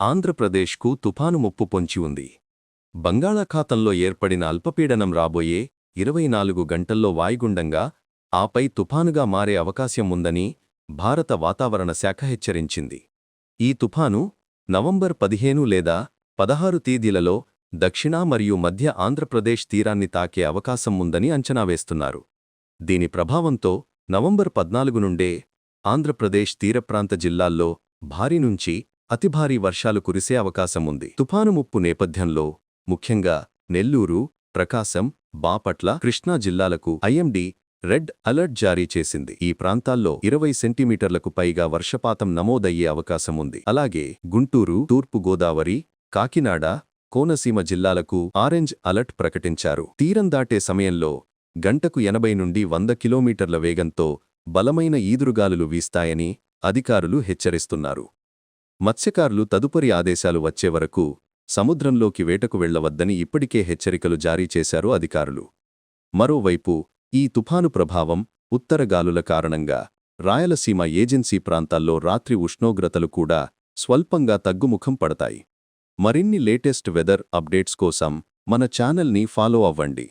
ఆంధ్రప్రదేశ్కు తుఫాను ముప్పు పొంచి ఉంది. బంగాళాఖాతంలో ఏర్పడిన అల్పపీడనం రాబోయే ఇరవై నాలుగు గంటల్లో వాయుగుండంగా ఆపై తుఫానుగా మారే అవకాశం ఉందని భారత వాతావరణ శాఖ హెచ్చరించింది. ఈ తుఫాను నవంబర్ పదిహేను లేదా పదహారు తేదీలలో దక్షిణ మరియు మధ్య ఆంధ్రప్రదేశ్ తీరాన్ని తాకే అవకాశం ఉందని అంచనా వేస్తున్నారు. దీని ప్రభావంతో నవంబర్ పద్నాలుగు నుండే ఆంధ్రప్రదేశ్ తీరప్రాంత జిల్లాల్లో భారీ నుంచి అతి భారీ వర్షాలు కురిసే అవకాశం ఉంది తుఫాను ముప్పు నేపథ్యంలో ముఖ్యంగా నెల్లూరు ప్రకాశం బాపట్ల కృష్ణా జిల్లాలకు ఐఎండి రెడ్ అలర్ట్ జారీ చేసింది. ఈ ప్రాంతాల్లో ఇరవై సెంటీమీటర్లకు పైగా వర్షపాతం నమోదయ్యే అవకాశం ఉంది అలాగే గుంటూరు తూర్పు గోదావరి కాకినాడ కోనసీమ జిల్లాలకు ఆరెంజ్ అలర్ట్ ప్రకటించారు. తీరం దాటే సమయంలో గంటకు ఎనభై నుండి వంద కిలోమీటర్ల వేగంతో బలమైన ఈదురుగాలులు వీస్తాయని అధికారులు హెచ్చరిస్తున్నారు. మత్స్యకారులు తదుపరి ఆదేశాలు వచ్చే వరకు సముద్రంలోకి వేటకు వెళ్ళవద్దని ఇప్పటికే హెచ్చరికలు జారీ చేశారు అధికారులు. మరోవైపు ఈ తుఫాను ప్రభావం ఉత్తరగాలుల కారణంగా రాయలసీమ ఏజెన్సీ ప్రాంతాల్లో రాత్రి ఉష్ణోగ్రతలు కూడా స్వల్పంగా తగ్గుముఖం పడతాయి. మరిన్ని లేటెస్ట్ వెదర్ అప్డేట్స్ కోసం మన ఛానల్ని ఫాలో అవ్వండి.